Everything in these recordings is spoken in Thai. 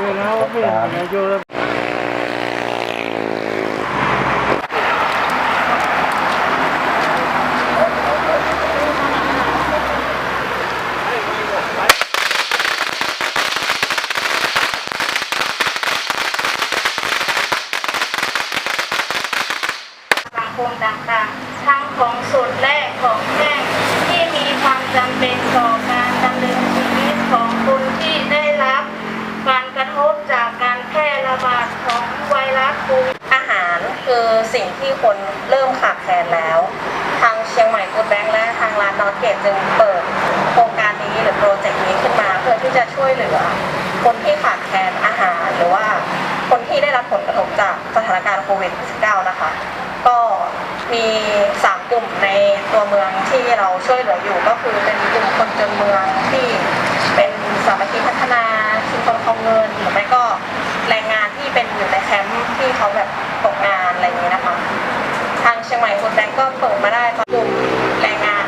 เลยนะว่าไม่เห็นอายุแล้วสังคมต่างๆ ทั้งของสดและของแห้งที่มีความจำเป็นต่อการดำเนินชีวิตของคนที่ได้รับการกระทบจากการแพร่ระบาดของไวรัสโควิด อาหารคือสิ่งที่คนเริ่มขาดแคลนแล้ว ทางเชียงใหม่ฟูดแบงค์และทางร้านนอตเกตจึงเปิดโครงการนี้หรือโปรเจกต์นี้ขึ้นมา เพื่อที่จะช่วยเหลือ คนที่ขาดแคลนอาหารหรือว่าคนที่ได้รับผลกระทบจากสถานการณ์โควิด -19 นะคะ ก็มี3กลุ่มในตัวเมืองที่เราช่วยเหลืออยู่ก็คือเป็นกลุ่มคนจนเมืองที่เป็นสามัคคีพัฒนาชุมชนคลองเงินหรือไม่ก็ เป็นอยู่ในแคมป์ที่เขาแบบตกงานอะไรอย่างนี้นะคะ ทางเชียงใหม่ฟูดแบงก็เปิดมาได้ตอนกลุ่มแรงงาน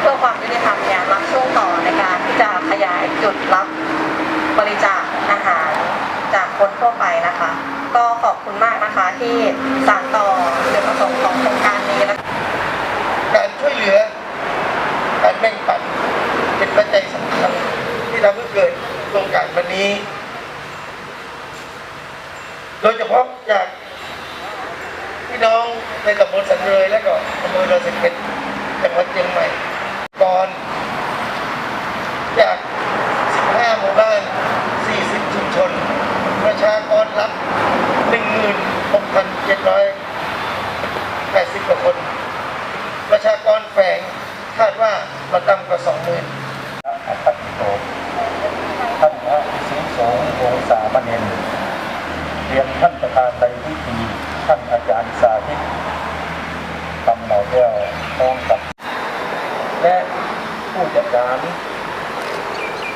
เพื่อความยุติธรรมเนี่ยรับช่วงต่อในการที่จะขยายจุดรับบริจาคอาหารจากคนทั่วไปนะคะ ก็ขอบคุณมากนะคะที่สานต่อจุดประสงค์ของโครงการนี้นะคะการช่วยเหลือ การแบ่งปันเป็นปัจจัยสำคัญที่ทำให้เกิดโครงการวันนี้ โดยเฉพาะจากพี่น้องในตำบลสันเลยและก็อำเภอเราสิเก็ตจังหวัดเชียงใหม่ก่อน จาก 15 หมู่บ้าน 40 ชุมชน ประชากรรับ 16,780กว่าคน ประชากรแฝงคาดว่าเราต่ำกว่า 20,000 อัตติโตท่านพระสิงห์สงฆ์วงศาบเนนเรียน ท่านประธานในพิธีท่านอาจารย์สาธิตตำเหนาแก้วพร้อมกับ และผู้จัดการ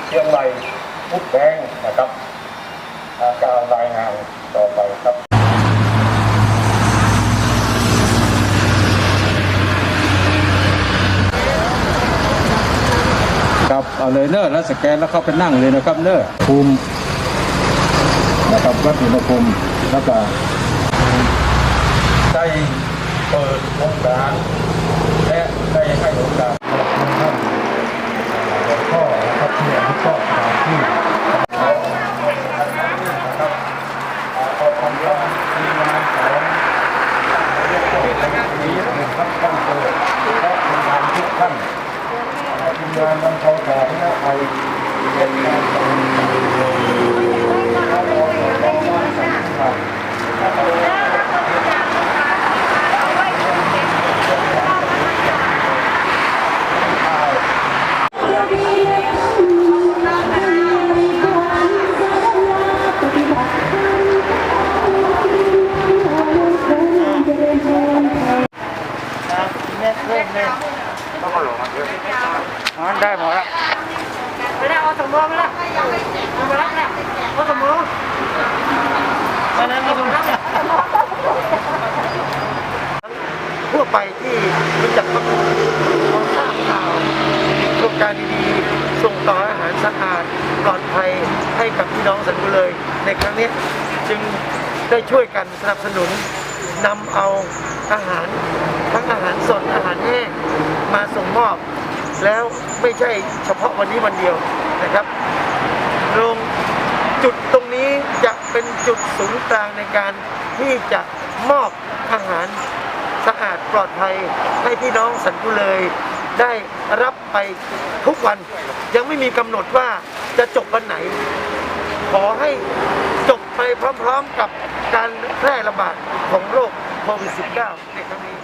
เชียงใหม่พุทธแบงนะครับอาการรายงานต่อไปครับครับเอาเลยเนอะแล้วสแกนแล้วเข้าไปนั่งเลยนะครับเนอะภูมินะครับวัดอุณหภูมิ แล้วก็ได้เปิดโครงการและได้ให้โอกาสท่านหลวงพ่อนะครับที่อนุเคราะห์มาที่นะครับขอบคุณครับทีมงานของนี้นะครับท่านเปิดและทีมงานทุกท่านทีมงานบรรเทาสาธารณภัย อ๋อได้หมดแล้วไม่ได้เอาสมองมาล้วเอามาแล้วเนี่ยเอาสมองมาแล้วเอาสมองทั่วไปที่รู้จักพระคุณพอทราบข่าวโครงการดีๆส่งต่ออาหารสะอาดปลอดภัยให้กับพี่น้องสันบุเลย ในครั้งนี้จึงได้ช่วยกันสนับสนุนนำเอาอาหารทั้งอาหารสดอาหารแห้ง มาส่งมอบ แล้วไม่ใช่เฉพาะวันนี้วันเดียวนะครับโรงจุดตรงนี้จะเป็นจุดศูนย์กลางในการที่จะมอบอาหารสะอาดปลอดภัยให้พี่น้องสันกุเลยได้รับไปทุกวัน ยังไม่มีกำหนดว่าจะจบวันไหน ขอให้จบไปพร้อมๆกับการแพร่ระบาดของโรคโควิด -19 ในครั้งนี้